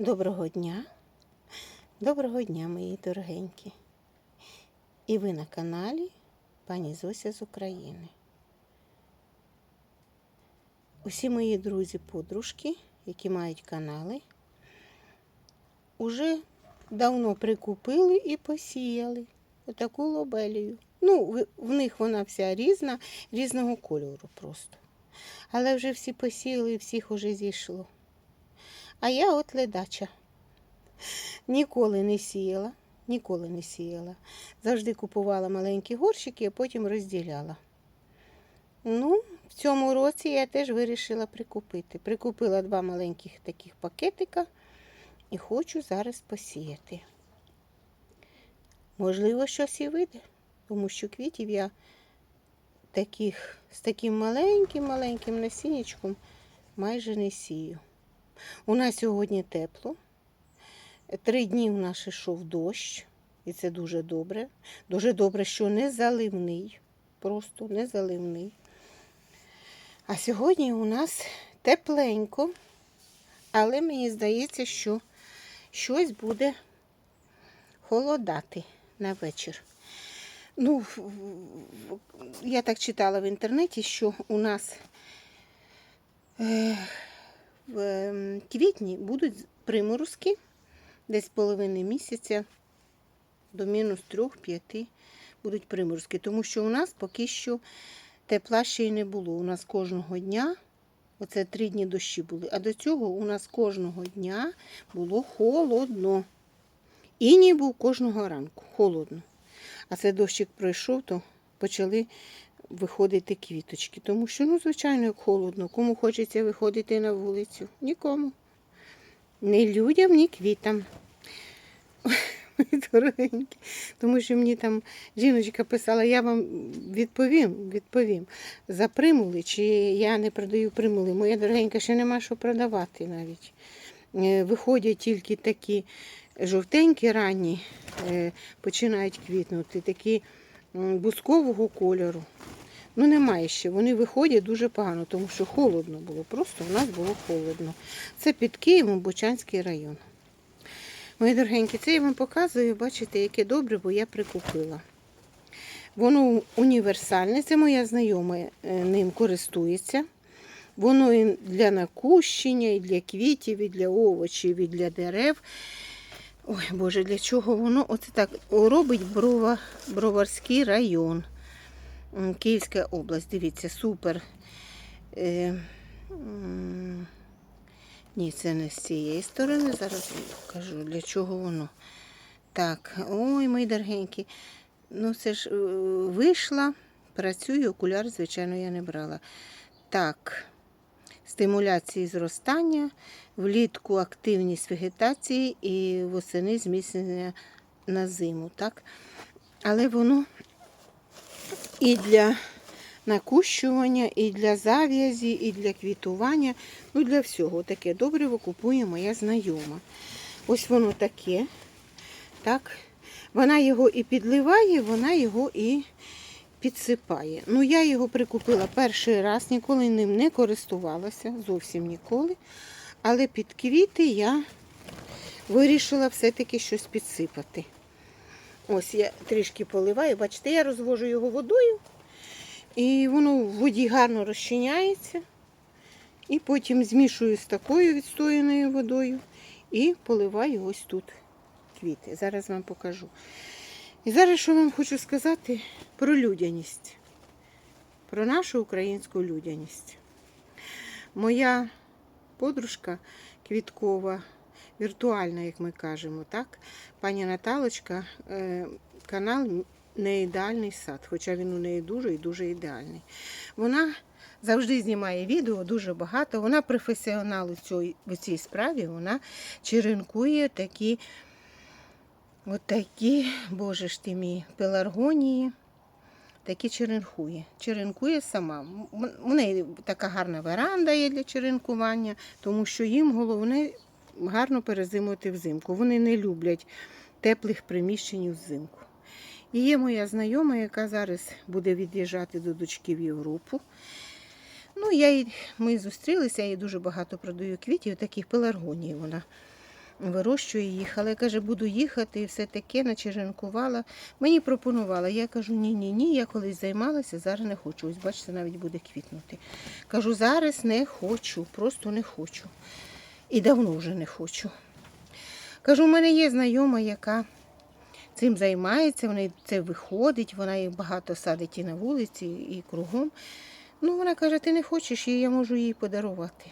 Доброго дня. Доброго дня, мої дорогенькі. І ви на каналі пані Зося з України. Усі мої друзі-подружки, які мають канали, уже давно прикупили і посіяли отаку лобелію. Ну, в них вона вся різна, різного кольору просто. Але вже всі посіяли, всіх уже зійшло. А я от ледача. Ніколи не сіяла, ніколи не сіяла. Завжди купувала маленькі горщики, а потім розділяла. Ну, в цьому році я теж вирішила прикупити. Прикупила два маленьких таких пакетика і хочу зараз посіяти. Можливо, щось і вийде, тому що квітів я таких, з таким маленьким-маленьким насіннячком майже не сію. У нас сьогодні тепло. Три дні у нас йшов дощ, і це дуже добре. Дуже добре, що не заливний, просто не заливний. А сьогодні у нас тепленько, але мені здається, що щось буде холодати на вечір. Ну, в- в- я так читала в інтернеті, що у нас е, в ем, квітні будуть приморозки десь половини місяця до мінус 3-5 будуть приморозки. Тому що у нас поки що тепла ще й не було. У нас кожного дня, оце три дні дощі були, а до цього у нас кожного дня було холодно. Іній був кожного ранку, холодно. А це дощик пройшов, то почали виходити квіточки. Тому що, ну, звичайно, як холодно. Кому хочеться виходити на вулицю? Нікому. Ні людям, ні квітам. Дорогенькі. Тому що мені там жіночка писала, я вам відповім, відповім. За примули, чи я не продаю примули. Моя дорогенька, ще нема що продавати навіть. Е, Виходять тільки такі жовтенькі ранні, е, починають квітнути, такі бускового кольору. Ну, немає ще. Вони виходять дуже погано, тому що холодно було. Просто у нас було холодно. Це під Києвом Бучанський район. Мої дорогенькі, це я вам показую, бачите, яке добре, бо я прикупила. Воно універсальне, це моя знайома е, ним користується. Воно і для накущення, і для квітів, і для овочів, і для дерев. Ой, Боже, для чого воно? Оце так робить Брова, Броварський район. Київська область. Дивіться, супер. Е, ні, це не з цієї сторони. Зараз я покажу, для чого воно. Так, ой, мої дорогенькі. Ну, це ж е, вийшла, працюю, окуляр, звичайно, я не брала. Так, стимуляції зростання, влітку активність вегетації і восени зміцнення на зиму. Так? Але воно і для накущування, і для зав'язі, і для квітування. Ну, для всього таке добриво купує моя знайома. Ось воно таке. Так. Вона його і підливає, вона його і підсипає. Ну, я його прикупила перший раз, ніколи ним не користувалася, зовсім ніколи. Але під квіти я вирішила все-таки щось підсипати. Ось я трішки поливаю, бачите, я розвожу його водою, і воно в воді гарно розчиняється. І потім змішую з такою відстояною водою і поливаю ось тут квіти. Зараз вам покажу. І зараз що вам хочу сказати про людяність, про нашу українську людяність. Моя подружка квіткова, віртуальна, як ми кажемо, так? Пані Наталочка, е, канал не ідеальний сад, хоча він у неї дуже і дуже ідеальний. Вона завжди знімає відео дуже багато. Вона професіонал у цій, у цій справі, вона черенкує такі, от такі, боже ж ти мій, пеларгонії. Такі черенкує. Черенкує сама. У неї така гарна веранда є для черенкування, тому що їм головне гарно перезимувати взимку. Вони не люблять теплих приміщень взимку. І є моя знайома, яка зараз буде від'їжджати до дочки в Європу. Ну, я їй, ми зустрілися, я їй дуже багато продаю квітів, таких пеларгоній вона вирощує їх. Але каже, буду їхати і все таке, начеренкувала. Мені пропонувала. Я кажу, ні, ні, ні, я колись займалася, зараз не хочу. Ось бачите, навіть буде квітнути. Кажу, зараз не хочу, просто не хочу. І давно вже не хочу. Кажу, у мене є знайома, яка цим займається, вона це виходить, вона їх багато садить і на вулиці, і кругом. Ну, вона каже, ти не хочеш, і я можу їй подарувати.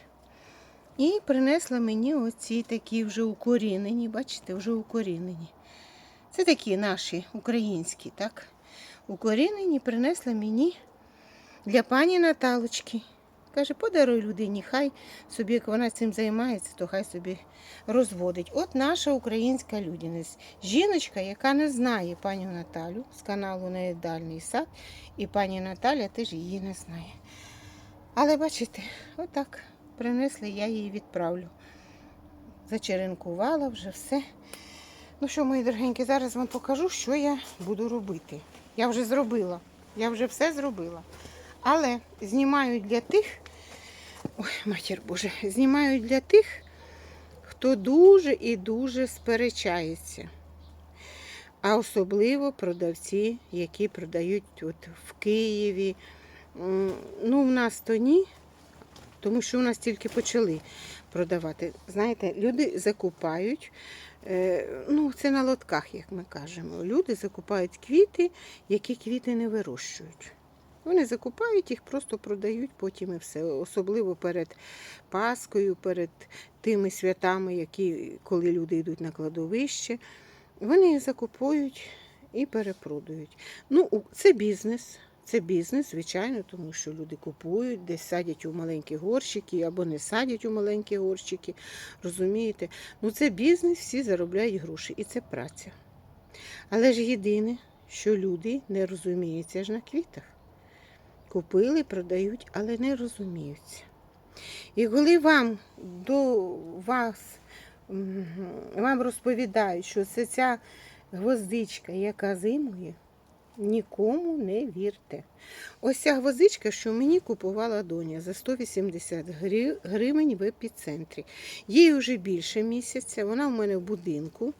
І принесла мені оці такі вже укорінені, бачите, вже укорінені. Це такі наші українські, так? Укорінені принесла мені для пані Наталочки. Каже, подаруй людині, хай собі, як вона цим займається, то хай собі розводить. От наша українська людяність. Жіночка, яка не знає пані Наталю з каналу Неїдальний сад, і пані Наталя теж її не знає. Але бачите, отак принесли, я її відправлю. Зачеренкувала вже все. Ну що, мої дорогенькі, зараз вам покажу, що я буду робити. Я вже зробила. Я вже все зробила. Але знімаю для тих, ой, матір Боже, знімаю для тих, хто дуже і дуже сперечається. А особливо продавці, які продають от в Києві. Ну, в нас то ні, тому що у нас тільки почали продавати. Знаєте, люди закупають, е, ну, це на лотках, як ми кажемо. Люди закупають квіти, які квіти не вирощують. Вони закупають їх, просто продають потім і все. Особливо перед Паскою, перед тими святами, які, коли люди йдуть на кладовище. Вони їх закупують і перепродають. Ну, це бізнес. Це бізнес, звичайно, тому що люди купують, десь садять у маленькі горщики або не садять у маленькі горщики. Розумієте? Ну, це бізнес, всі заробляють гроші, і це праця. Але ж єдине, що люди не розуміються ж на квітах. Купили, продають, але не розуміються. І коли вам до вас вам розповідають, що це ця гвоздичка, яка зимує, нікому не вірте. Ось ця гвоздичка, що мені купувала доня за 180 гривень в епіцентрі. Їй вже більше місяця, вона в мене в будинку.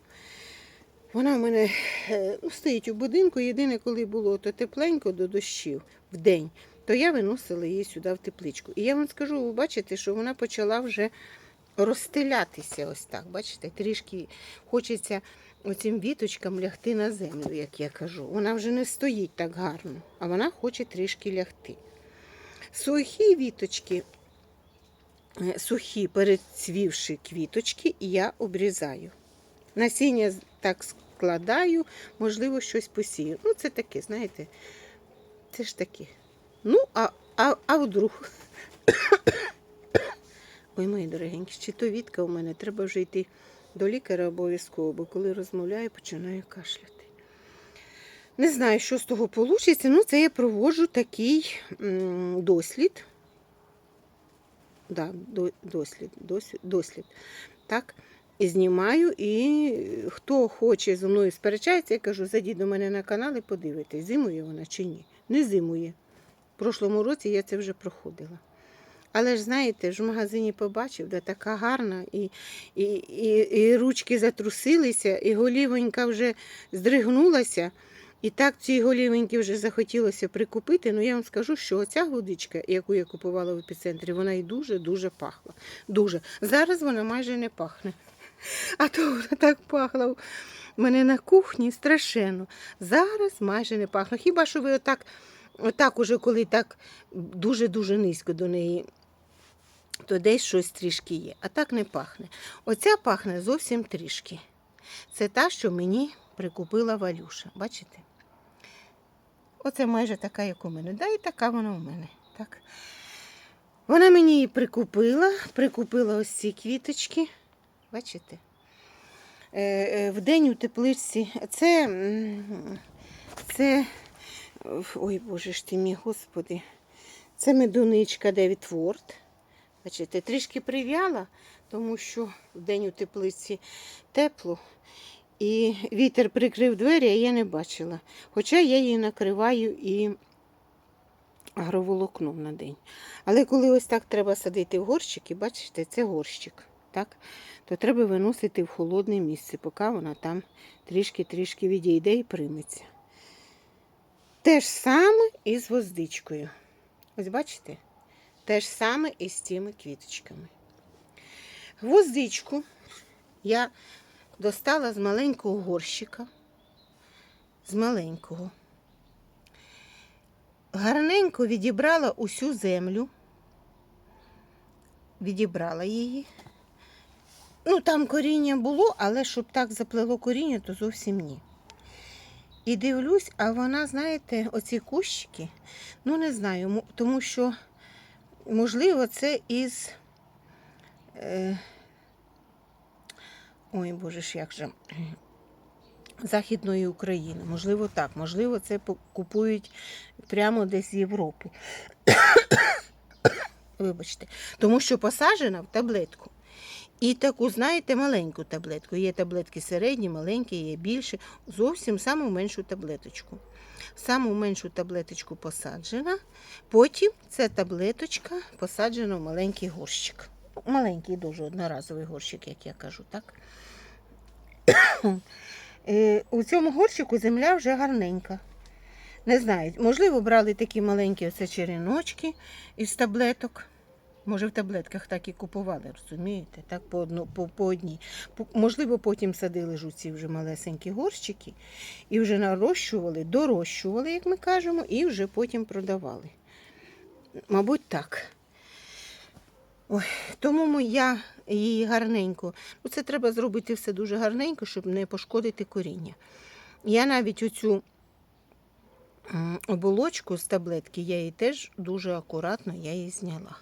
Вона в мене е, ну, стоїть у будинку. Єдине, коли було то тепленько до дощів в день, то я виносила її сюди в тепличку. І я вам скажу, ви бачите, що вона почала вже розстелятися ось так. Бачите, трішки хочеться оцим віточкам лягти на землю, як я кажу. Вона вже не стоїть так гарно, а вона хоче трішки лягти. Сухі віточки, е, сухі перецвівши квіточки, я обрізаю. Насіння так складаю, можливо, щось посію. Ну, це таке, знаєте, це ж таке. Ну, а, а, а вдруг. Ой, мої дорогенькі, чи то вітка у мене, треба вже йти до лікаря обов'язково, бо коли розмовляю, починаю кашляти. Не знаю, що з того вийде. Ну, це я проводжу такий дослід. Да, до- дослід, дослід, дослід. Так, знімаю, і хто хоче зі мною сперечається, я кажу, зайдіть до мене на канал і подивитесь, зимує вона чи ні. Не зимує. В прошлому році я це вже проходила. Але ж знаєте, ж в магазині побачив, де така гарна, і, і, і, і ручки затрусилися, і голівонька вже здригнулася. І так цій голівеньки вже захотілося прикупити. Ну я вам скажу, що оця водичка, яку я купувала в епіцентрі, вона і дуже-дуже пахла. Дуже. Зараз вона майже не пахне. А то вона так пахла у мене на кухні страшенно. Зараз майже не пахне. Хіба що ви отак, отак уже коли так дуже-дуже низько до неї, то десь щось трішки є. А так не пахне. Оця пахне зовсім трішки. Це та, що мені прикупила Валюша. Бачите? Оце майже така, як у мене. Да, і така вона у мене. Так. Вона мені її прикупила, прикупила ось ці квіточки. Бачите? Е, е, Вдень у тепличці. Це, це, ой Боже ж ти мій, господи. Це медуничка Девід Ворд. Бачите, трішки прив'яла, тому що вдень у теплиці тепло. І вітер прикрив двері, а я не бачила. Хоча я її накриваю і агроволокном на день. Але коли ось так треба садити в горщики, бачите, це горщик. Так? То треба виносити в холодне місце, поки вона там трішки-трішки відійде і прийметься. Те ж саме і з гвоздичкою. Ось бачите? Те ж саме і з цими квіточками. Гвоздичку я достала з маленького горщика, з маленького. Гарненько відібрала усю землю, відібрала її. Ну, там коріння було, але щоб так заплело коріння, то зовсім ні. І дивлюсь, а вона, знаєте, оці кущики, ну не знаю, тому що, можливо, це із. Е, ой, Боже ж, як же. Західної України. Можливо, так. Можливо, це купують прямо десь з Європи. Вибачте. Тому що посаджена в таблетку. І таку, знаєте, маленьку таблетку. Є таблетки середні, маленькі, є більше. Зовсім саму меншу таблеточку. Саму меншу таблеточку посаджена. Потім ця таблеточка посаджена в маленький горщик. Маленький, дуже одноразовий горщик, як я кажу, так? Е, У цьому горщику земля вже гарненька. Не знаю, можливо, брали такі маленькі оце череночки із таблеток. Може, в таблетках так і купували, розумієте? Так по, одну, по, по одній. По- Можливо, потім садили ж ці вже малесенькі горщики і вже нарощували, дорощували, як ми кажемо, і вже потім продавали. Мабуть, так. Ой, тому я її гарненько. Ну, це треба зробити все дуже гарненько, щоб не пошкодити коріння. Я навіть оцю оболочку з таблетки, я її теж дуже акуратно я її зняла.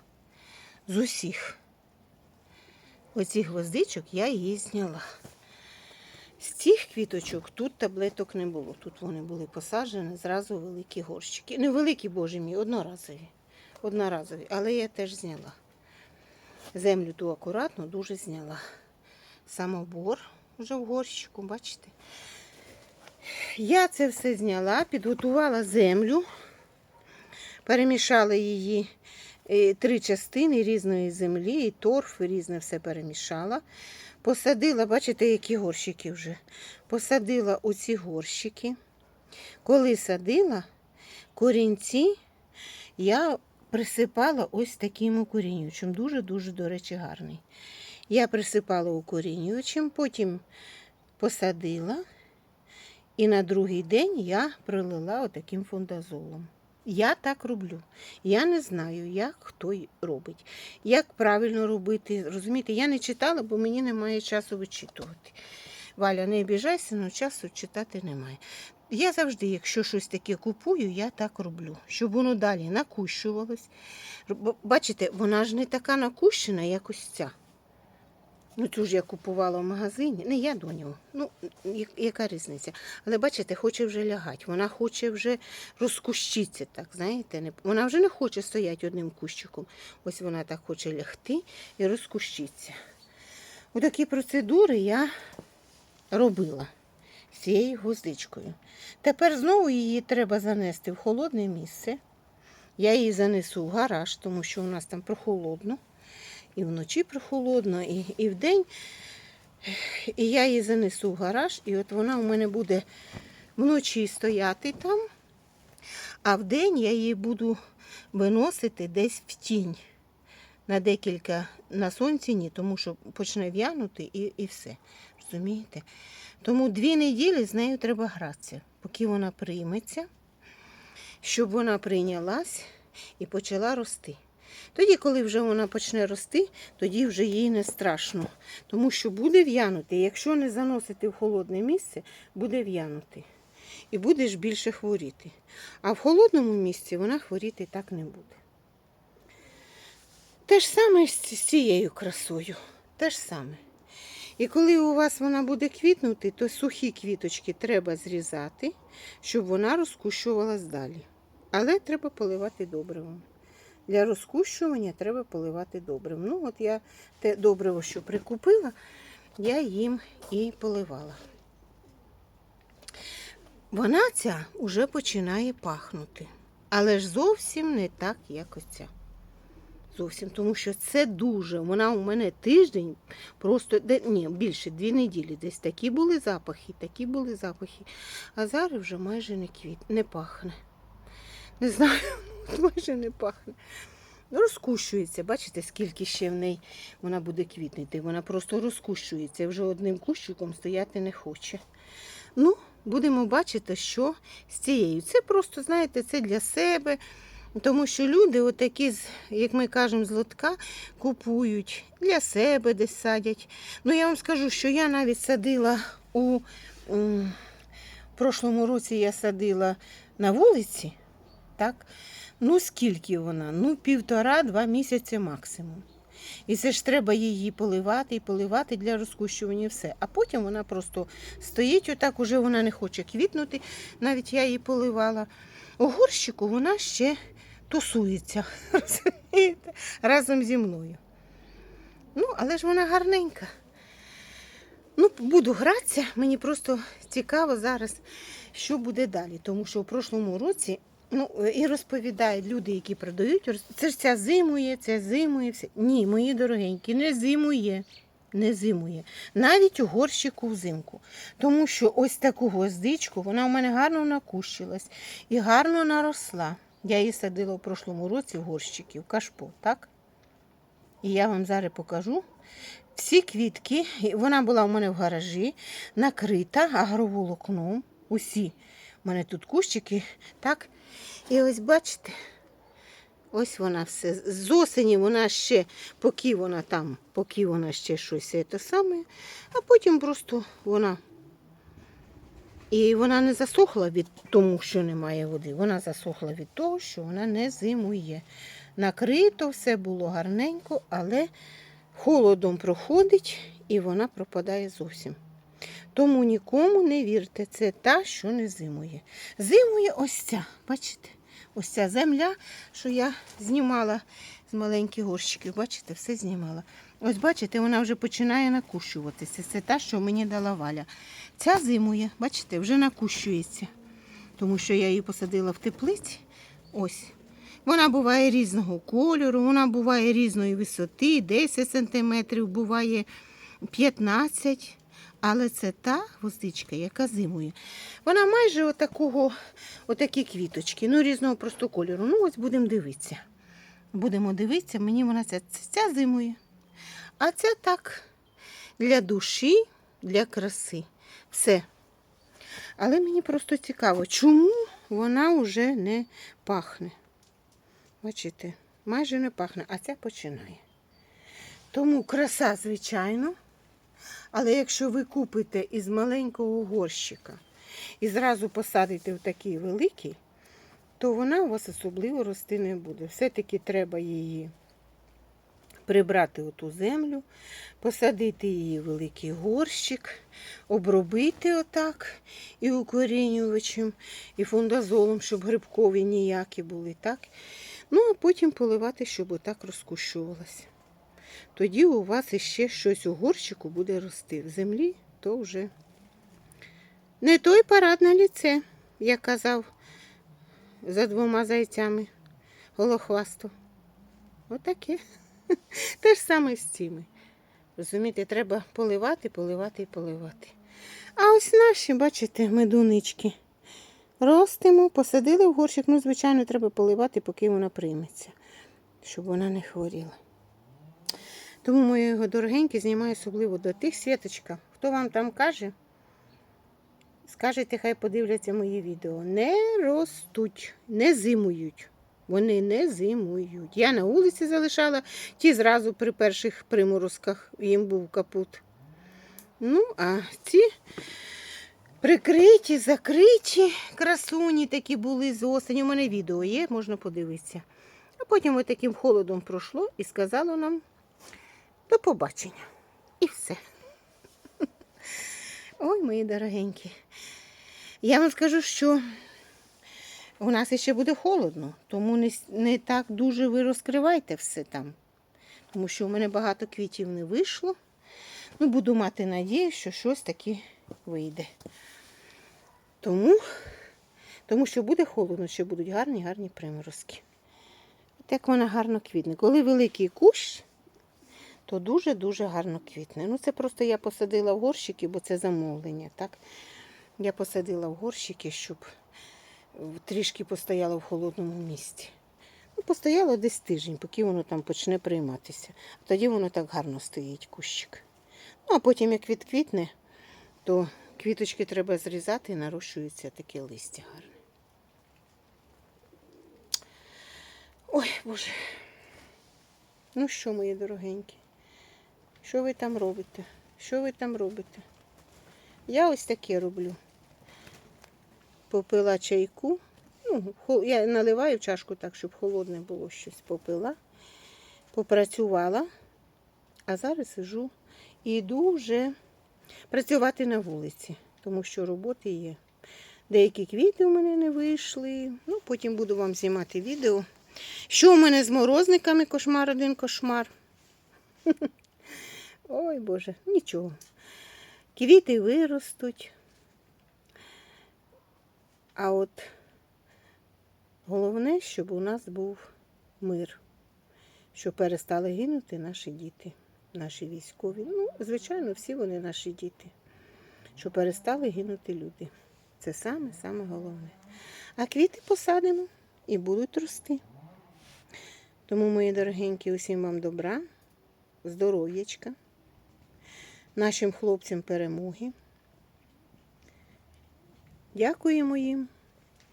З усіх. Оцих гвоздичок я її зняла. З цих квіточок тут таблеток не було. Тут вони були посаджені зразу великі горщики. Не великі, боже мій, одноразові. Одноразові, але я теж зняла. Землю ту акуратно дуже зняла. Самобор вже в горщику, бачите? Я це все зняла, підготувала землю, перемішала її три частини різної землі, і торф, і різне все перемішала. Посадила, бачите, які горщики вже. Посадила оці горщики. Коли садила, корінці я присипала ось таким укорінюючим. Дуже-дуже, до речі, гарний. Я присипала укорінюючим, потім посадила. І на другий день я пролила отаким фундазолом. Я так роблю. Я не знаю, як хто робить. Як правильно робити. Розумієте, я не читала, бо мені немає часу вичитувати. Валя, не обіжайся, але часу читати немає. Я завжди, якщо щось таке купую, я так роблю, щоб воно далі накущувалось. Бачите, вона ж не така накущена, як ось ця. Ну, цю ж я купувала в магазині. Не я доню. Ну, я- яка різниця? Але бачите, хоче вже лягати. Вона хоче вже розкущитися, так, знаєте. Не- Вона вже не хоче стояти одним кущиком. Ось вона так хоче лягти і розкущитися. Отакі процедури я робила цією гвоздичкою. Тепер знову її треба занести в холодне місце. Я її занесу в гараж, тому що у нас там прохолодно. І вночі прохолодно, і, і вдень. І я її занесу в гараж, і от вона у мене буде вночі стояти там, а вдень я її буду виносити десь в тінь. На декілька на сонці ні, тому що почне в'янути і, і все. Розумієте? Тому дві неділі з нею треба гратися, поки вона прийметься, щоб вона прийнялась і почала рости. Тоді, коли вже вона почне рости, тоді вже їй не страшно, тому що буде в'янути. Якщо не заносити в холодне місце, буде в'янути. І будеш більше хворіти. А в холодному місці вона хворіти так не буде. Те ж саме з цією красою. Те ж саме. І коли у вас вона буде квітнути, то сухі квіточки треба зрізати, щоб вона розкущувалась далі. Але треба поливати добривом. Для розкущування треба поливати добривом. Ну, от я те добриво, що прикупила, я їм і поливала. Вона ця вже починає пахнути. Але ж зовсім не так, як оця. зовсім, тому що це дуже. Вона у мене тиждень, просто ні, більше дві неділі. Десь такі були запахи, такі були запахи. А зараз вже майже не квіт, не пахне. Не знаю, майже не пахне. Розкущується, бачите, скільки ще в неї вона буде квітнути. Вона просто розкущується, вже одним кущиком стояти не хоче. Ну, будемо бачити, що з цією. Це просто, знаєте, це для себе. Тому що люди, отакі, як ми кажемо, з лотка, купують для себе десь садять. Ну, я вам скажу, що я навіть садила у м, прошлому році я садила на вулиці. Так? Ну, скільки вона? Ну, півтора-два місяці максимум. І це ж треба її поливати і поливати для розкущування все. А потім вона просто стоїть, отак уже вона не хоче квітнути. Навіть я її поливала. У горщику вона ще тусується розумієте, разом зі мною. Ну, але ж вона гарненька. Ну, буду гратися, мені просто цікаво зараз, що буде далі. Тому що в прошлому році ну, і розповідають люди, які продають, це ж ця зимує, ця зимує, все. Ні, мої дорогенькі, не зимує. Не зимує. Навіть у горщику взимку. Тому що ось таку гвоздичку, вона у мене гарно накущилась і гарно наросла. Я її садила в прошлому році в горщики, в кашпо, так? І я вам зараз покажу. Всі квітки, вона була у мене в гаражі, накрита агроволокном. Усі у мене тут кущики, так? І ось бачите, ось вона все. З осені вона ще, поки вона там, поки вона ще щось те саме, а потім просто вона. І вона не засохла від тому, що немає води. Вона засохла від того, що вона не зимує. Накрито все було гарненько, але холодом проходить і вона пропадає зовсім. Тому нікому не вірте, це та, що не зимує. Зимує ось ця, бачите? Ось ця земля, що я знімала з маленьких горщиків. Бачите, все знімала. Ось бачите, вона вже починає накущуватися. Це та, що мені дала валя. Ця зимує, бачите, вже накущується. Тому що я її посадила в теплиці. Ось. Вона буває різного кольору, вона буває різної висоти, 10 см, буває 15 але це та гвоздичка, яка зимує. Вона майже отакого, отакі квіточки, ну різного просто кольору. Ну, ось будемо дивитися. Будемо дивитися, мені вона ця, ця зимує. А ця так, для душі, для краси. Все. Але мені просто цікаво, чому вона вже не пахне. Бачите, майже не пахне, а ця починає. Тому краса, звичайно. Але якщо ви купите із маленького горщика і зразу посадите в такий великий, то вона у вас особливо рости не буде. Все-таки треба її прибрати оту землю, посадити її в великий горщик, обробити отак і укорінювачем, і фундазолом, щоб грибкові ніякі були. так? Ну, а потім поливати, щоб отак розкущувалося. Тоді у вас іще щось у горщику буде рости. В землі то вже не той парад на ліце, як казав за двома зайцями голохвасту. Отаке. Те ж саме з цими. Розумієте, треба поливати, поливати і поливати. А ось наші, бачите, медунички. Ростимо, посадили в горщик. Ну, звичайно, треба поливати, поки вона прийметься, щоб вона не хворіла. Тому мої його дорогенькі знімаю особливо до тих світочка. Хто вам там каже, скажете, хай подивляться мої відео. Не ростуть, не зимують. Вони не зимують. Я на вулиці залишала, ті зразу при перших приморозках їм був капут. Ну, а ці прикриті, закриті красуні такі були з осені. У мене відео є, можна подивитися. А потім ось таким холодом пройшло і сказало нам до побачення. І все. Ой, мої дорогенькі. Я вам скажу, що у нас ще буде холодно, тому не, не так дуже ви розкривайте все там. Тому що у мене багато квітів не вийшло. Ну, буду мати надію, що щось таке вийде. Тому, тому що буде холодно, ще будуть гарні, гарні приморозки. От як вона гарно квітне. Коли великий кущ, то дуже-дуже гарно квітне. Ну, це просто я посадила в горщики, бо це замовлення. Так? Я посадила в горщики, щоб трішки постояло в холодному місці. Ну, постояло десь тиждень, поки воно там почне прийматися. Тоді воно так гарно стоїть, кущик. Ну, а потім, як відквітне, то квіточки треба зрізати і нарощується таке листя гарне. Ой, Боже. Ну що, мої дорогенькі? Що ви там робите? Що ви там робите? Я ось таке роблю. Попила чайку. Ну, я наливаю в чашку так, щоб холодне було щось. Попила, попрацювала, а зараз сижу і йду вже працювати на вулиці, тому що роботи є. Деякі квіти у мене не вийшли. Ну, потім буду вам знімати відео. Що у мене з морозниками? Кошмар один кошмар. Ой Боже, нічого. Квіти виростуть. А от головне, щоб у нас був мир, щоб перестали гинути наші діти, наші військові. Ну, звичайно, всі вони наші діти. Щоб перестали гинути люди. Це саме саме головне. А квіти посадимо і будуть рости. Тому, мої дорогенькі, усім вам добра, здоров'ячка, нашим хлопцям перемоги. Дякуємо їм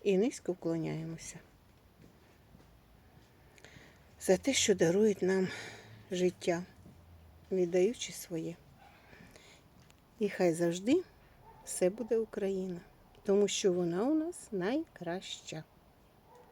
і низько вклоняємося за те, що дарують нам життя, віддаючи своє. І хай завжди все буде Україна, тому що вона у нас найкраща.